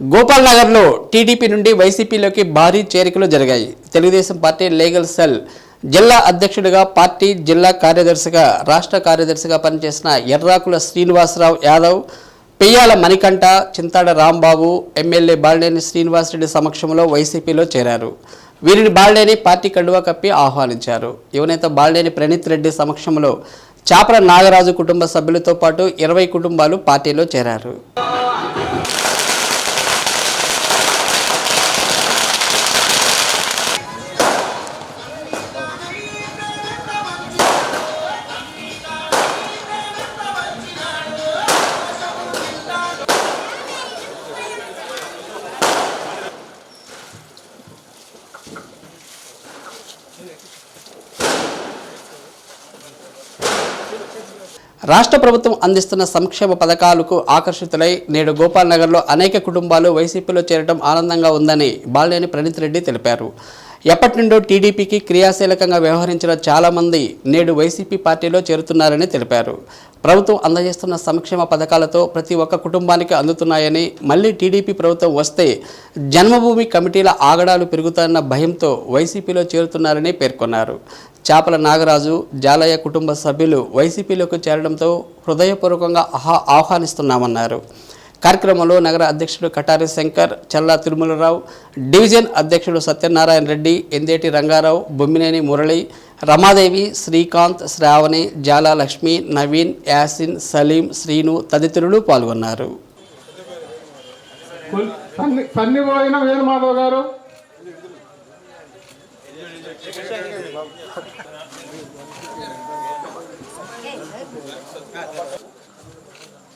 గోపాల్ నగర్లో టీడీపీ నుండి వైసీపీలోకి భారీ చేరికలు జరిగాయి. తెలుగుదేశం పార్టీ లీగల్ సెల్ జిల్లా అధ్యక్షుడిగా పార్టీ జిల్లా కార్యదర్శిగా రాష్ట్ర కార్యదర్శిగా పనిచేసిన ఎర్రాకుల శ్రీనివాసరావు యాదవ్ పెయ్యాల మణికంఠ చింతాడ రాంబాబు ఎమ్మెల్యే బాలినేని శ్రీనివాసరెడ్డి సమక్షంలో వైసీపీలో చేరారు. వీరిని బాలినేని పార్టీ కండువా కప్పి ఆహ్వానించారు. యువనేత బాలినేని ప్రణీత్ రెడ్డి సమక్షంలో చాపల నాగరాజు కుటుంబ సభ్యులతో పాటు ఇరవై కుటుంబాలు పార్టీలో చేరారు. రాష్ట్ర ప్రభుత్వం అందిస్తున్న సంక్షేమ పథకాలకు ఆకర్షితులై నేడు గోపాల్ నగర్లో అనేక కుటుంబాలు వైసీపీలో చేరడం ఆనందంగా ఉందని బాలినేని ప్రణీత్ రెడ్డి తెలిపారు. ఎప్పటి నుండో టీడీపీకి క్రియాశీలకంగా వ్యవహరించిన చాలామంది నేడు వైసీపీ పార్టీలో చేరుతున్నారని తెలిపారు. ప్రభుత్వం అందజేస్తున్న సంక్షేమ పథకాలతో ప్రతి ఒక్క కుటుంబానికి అందుతున్నాయని మళ్ళీ టీడీపీ ప్రభుత్వం వస్తే జన్మభూమి కమిటీల ఆగడాలు పెరుగుతాయన్న భయంతో వైసీపీలో చేరుతున్నారని పేర్కొన్నారు. చాపల నాగరాజు జాలయ్య కుటుంబ సభ్యులు వైసీపీలోకి చేరడంతో హృదయపూర్వకంగా ఆహా ఆహ్వానిస్తున్నామన్నారు. కార్యక్రమంలో నగర అధ్యక్షుడు కటారి శంకర్ చల్లా తిరుమలరావు డివిజన్ అధ్యక్షుడు సత్యనారాయణ రెడ్డి ఎందేటి రంగారావు బొమ్మినేని మురళి రమాదేవి శ్రీకాంత్ శ్రావణి జాలా లక్ష్మి నవీన్ యాసిన్ సలీం శ్రీను తదితరులు పాల్గొన్నారు. గారు.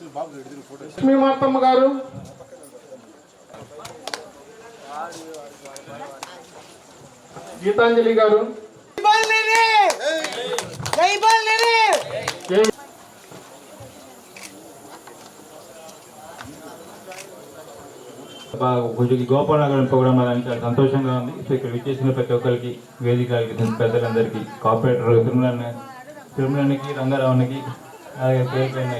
లక్ష్మీ మార్తమ్మ గారు. గీతాంజలి గారు. బాలినేని జై బాలినేని నగరం ప్రోగ్రామ్ అని చాలా సంతోషంగా ఉంది. సో ఇక్కడ విచ్చేసిన ప్రతి ఒక్కరికి వేదిక పెద్దలందరికీ కార్పొరేటర్ తిరుమల తిరుమలకి రంగారావునికి అలాగే పేరుకైన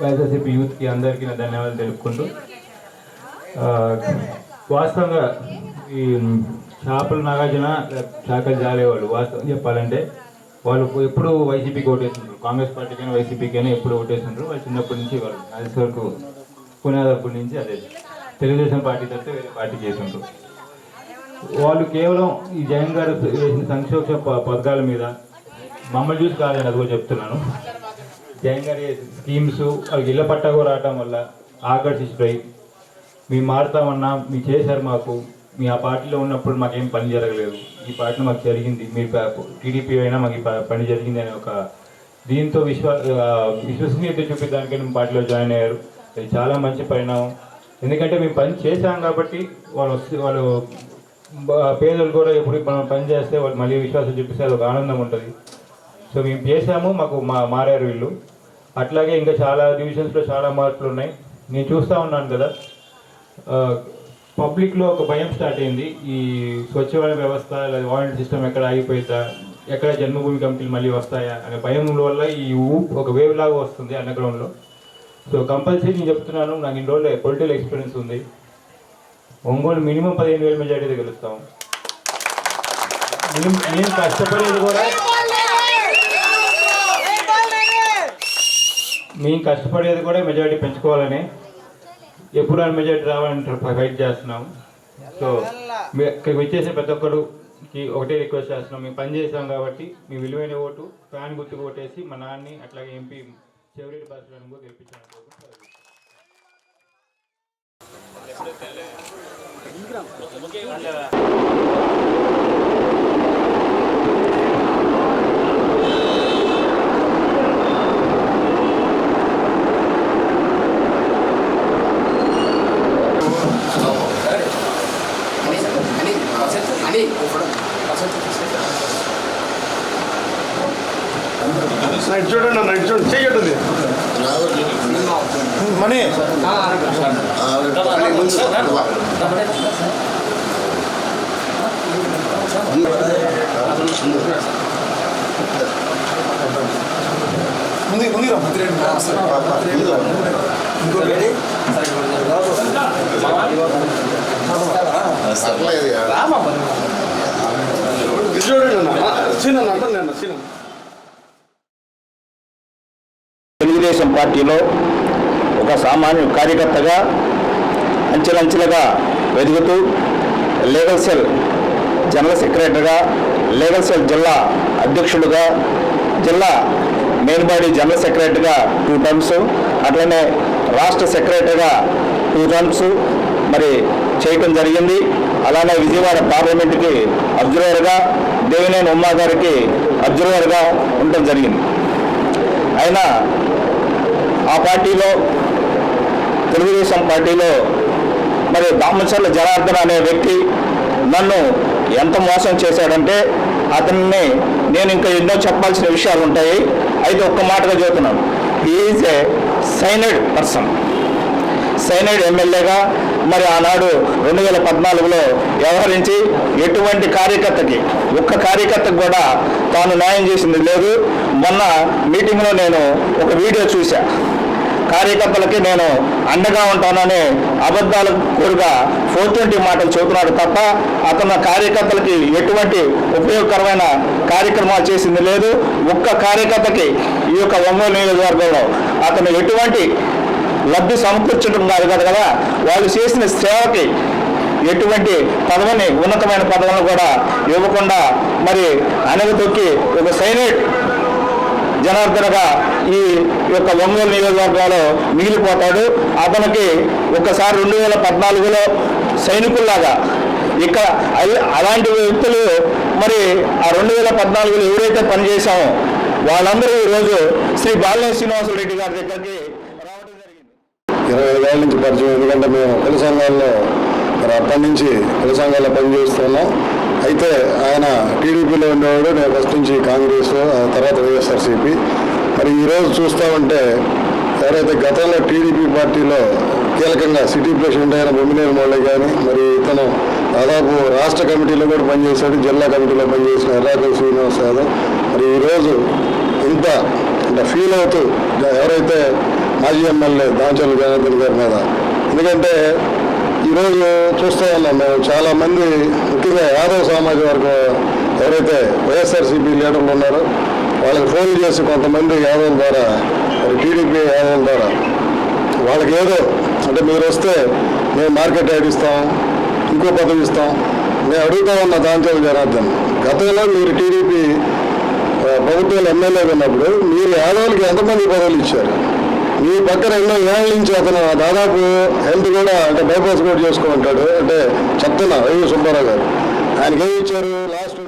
వైఎస్ఆర్సీపీ యూత్కి అందరికీ నా ధన్యవాదాలు తెలుపుకుంటూ వాస్తవంగా ఈ చేపల నాగార్జున శాఖలు జాలేవాళ్ళు వాస్తవం చెప్పాలంటే వాళ్ళు ఎప్పుడు వైసీపీకి ఓటేస్తుంటారు కాంగ్రెస్ పార్టీకైనా వైసీపీకైనా ఎప్పుడు ఓటేస్తుంటారు వాళ్ళు చిన్నప్పటి నుంచి వాళ్ళు అది వరకు పునాదప్పటి నుంచి అదే తెలుగుదేశం పార్టీ తప్పితే వేరే పార్టీ చేస్తుంటారు వాళ్ళు కేవలం ఈ జగన్ గారు వేసిన సంక్షోభ ప- పథకాల మీద మమ్మల్ని చూసి కాదని అది కూడా చెప్తున్నాను. జయంగారి స్కీమ్స్ వాళ్ళకి ఇళ్ళ పట్టా కూడా రావటం వల్ల ఆకర్షిస్తుపోయి మేము మారుతామన్నా మీరు చేశారు మాకు మీ ఆ పార్టీలో ఉన్నప్పుడు మాకేం పని జరగలేదు. ఈ పార్టీలో మాకు జరిగింది మీరు టీడీపీ అయినా మాకు ప- పని జరిగింది అనే ఒక దీంతో విశ్వా విశ్వసనీయత చూపించడానికి మేము పార్టీలో జాయిన్ అయ్యారు. అది చాలా మంచి పరిణామం. ఎందుకంటే మేము పని చేశాం కాబట్టి వాళ్ళు వస్తే వాళ్ళు పేదలు కూడా ఎప్పుడు మనం పని చేస్తే వాళ్ళు మళ్ళీ విశ్వాసం చూపిస్తే అది ఒక ఆనందం ఉంటుంది. సో మేము చేసాము మాకు మా మారారు వీళ్ళు అట్లాగే ఇంకా చాలా డివిజన్స్లో చాలా మార్పులు ఉన్నాయి. నేను చూస్తూ ఉన్నాను కదా పబ్లిక్లో ఒక భయం స్టార్ట్ అయింది. ఈ స్వచ్ఛమైన వ్యవస్థ లేదా వాలంటీ సిస్టమ్ ఎక్కడ ఆగిపోయిందా ఎక్కడ జన్మభూమి కమిటీలు మళ్ళీ వస్తాయా అనే భయం వల్ల ఈ ఊపు ఒక వేవ్ లాగా వస్తుంది అండర్గ్రౌండ్లో సో కంపల్సరీ నేను చెప్తున్నాను నాకు ఇన్ని రోజులు పొలిటికల్ ఎక్స్పీరియన్స్ ఉంది. ఒంగోలు మినిమం పదిహేను వేల మెజార్టీ గెలుస్తాం నేను నేను కష్టపడేది కూడా జై బాలినేని మేము కష్టపడేది కూడా మెజారిటీ పెంచుకోవాలని. ఎప్పుడు ఆ మెజారిటీ రావాలని ఫైట్ చేస్తున్నాం. సో మీ- ఇక్కడికి వచ్చేసిన ప్రతి ఒక్కరికి ఒకటే రిక్వెస్ట్ చేస్తున్నాం. మేము పని చేసాం కాబట్టి మీ విలువైన ఓటు ఫ్యాన్ గుర్తుకు ఓటేసి మా నాన్ని అట్లాగే ఎంపీ చెవిరెడ్డి భాస్కర్ కూడా గెలిపించాను Hey, నైట్ చూడండి నైట్ చూడండి చేయటది మనీ. ముందుకు ముందుకు ఇంకో తెలుగుదేశం పార్టీలో ఒక సామాన్య కార్యకర్తగా అంచెలంచెలుగా వెదుగుతూ లీగల్ సెల్ జనరల్ సెక్రటరీగా లీగల్ సెల్ జిల్లా అధ్యక్షుడిగా జిల్లా మెయిన్ బాడీ జనరల్ సెక్రటరీగా టూ టర్మ్స్ అట్లనే రాష్ట్ర సెక్రటరీగా టూ టర్మ్స్ మరి చేయటం జరిగింది. అలానే విజయవాడ పార్లమెంటుకి అబ్జర్వర్గా దేవినేని ఉమ్మా గారికి అబ్జర్వర్గా ఉండటం జరిగింది. అయినా ఆ పార్టీలో తెలుగుదేశం పార్టీలో మరి దామచర్ల జనార్దన్ అనే వ్యక్తి నన్ను ఎంత మోసం చేశాడంటే అతన్ని నేను ఇంకా ఎన్నో చెప్పాల్సిన విషయాలు ఉంటాయి. అయితే ఒక్క మాటగా చెబుతున్నాను. Is a cyanide person cyanide ఎమ్మెల్యేగా మరి ఆనాడు రెండు వేల పద్నాలుగులో వ్యవహరించి ఎటువంటి కార్యకర్తకి ఒక్క కార్యకర్తకు కూడా తాను న్యాయం చేసింది లేదు. మొన్న మీటింగ్లో నేను ఒక వీడియో చూశా. కార్యకర్తలకి నేను అండగా ఉంటానని అబద్ధాల కోరుగా ఫోర్ ట్వంటీ మాటలు చెబుతున్నాడు తప్ప అతను కార్యకర్తలకి ఎటువంటి ఉపయోగకరమైన కార్యక్రమాలు చేసింది లేదు. ఒక్క కార్యకర్తకి ఈ యొక్క ఒంగోలు నియోజకవర్గంలో అతను ఎటువంటి లబ్ధి సమకూర్చడం కాదు కదా? కదా వాళ్ళు చేసిన సేవకి ఎటువంటి పదవిని ఉన్నతమైన పదవులను కూడా ఇవ్వకుండా మరి అనగతొక్కి ఒక సైనిక్ జనార్దనగా ఈ యొక్క ఒంగోలు నియోజకవర్గంలో మిగిలిపోతాడు. అతనికి ఒకసారి రెండు వేల పద్నాలుగులో సైనికుల్లాగా ఇక్కడ అలాంటి వ్యక్తులు మరి ఆ రెండు వేల పద్నాలుగులో ఎవరైతే పనిచేశామో వాళ్ళందరూ ఈరోజు శ్రీ బాలినేని శ్రీనివాసులు రెడ్డి గారి దగ్గరికి ఇరవై ఐదేళ్ళ నుంచి పరిచయం ఎందుకంటే మేము కుల సంఘాల్లో మరి అప్పటి నుంచి కుల సంఘాల్లో పనిచేస్తున్నాం. అయితే ఆయన టీడీపీలో ఉండేవాడు నేను ఫస్ట్ నుంచి కాంగ్రెస్ ఆ తర్వాత వైఎస్ఆర్సీపీ. మరి ఈరోజు చూస్తూ ఉంటే ఎవరైతే గతంలో టీడీపీ పార్టీలో కీలకంగా సిటీ ప్రెసిడెంట్ అయిన బొమ్మినేని మౌళి కానీ మరి ఇతను దాదాపు రాష్ట్ర కమిటీలో కూడా పనిచేశాడు జిల్లా కమిటీలో పనిచేసిన ఎర్రాకల్ శ్రీనివాస్ యాదవ్. మరి ఈరోజు ఇంత అంటే ఫీల్ అవుతూ ఎవరైతే మాజీ ఎమ్మెల్యే దాంచల్ జనార్దన్ గారి మీద. ఎందుకంటే ఈరోజు చూస్తూ ఉన్నాం మేము చాలామంది ముఖ్యంగా యాదవ్ సామాజిక వర్గం ఎవరైతే వైఎస్ఆర్సీపీ లీడర్లు ఉన్నారో వాళ్ళకి ఫోన్ చేసి కొంతమంది యాదవ్ ద్వారా మరి టీడీపీ యాదవ్ ద్వారా వాళ్ళకి ఏదో అంటే మీరు వస్తే మేము మార్కెట్ యాడ్ ఇస్తాం ఇంకో పదవి ఇస్తాం. నేను అడుగుతా ఉన్న దాంచర్ల జనార్దన్ గతంలో మీరు టీడీపీ ఆ, ప్రభుత్వంలో ఎమ్మెల్యేగా ఉన్నప్పుడు మీరు యాదవులకి ఎంతమంది పదవులు ఇచ్చారు? మీ పక్కన ఎన్నో ఏళ్ళ నుంచి అతను దాదాపు హెల్త్ కూడా అంటే బైపాస్ కూడా చేసుకుంటాడు అంటే చెప్తున్నా రవి సుబ్బారావు గారు. ఆయనకి ఏమి ఇచ్చారు? లాస్ట్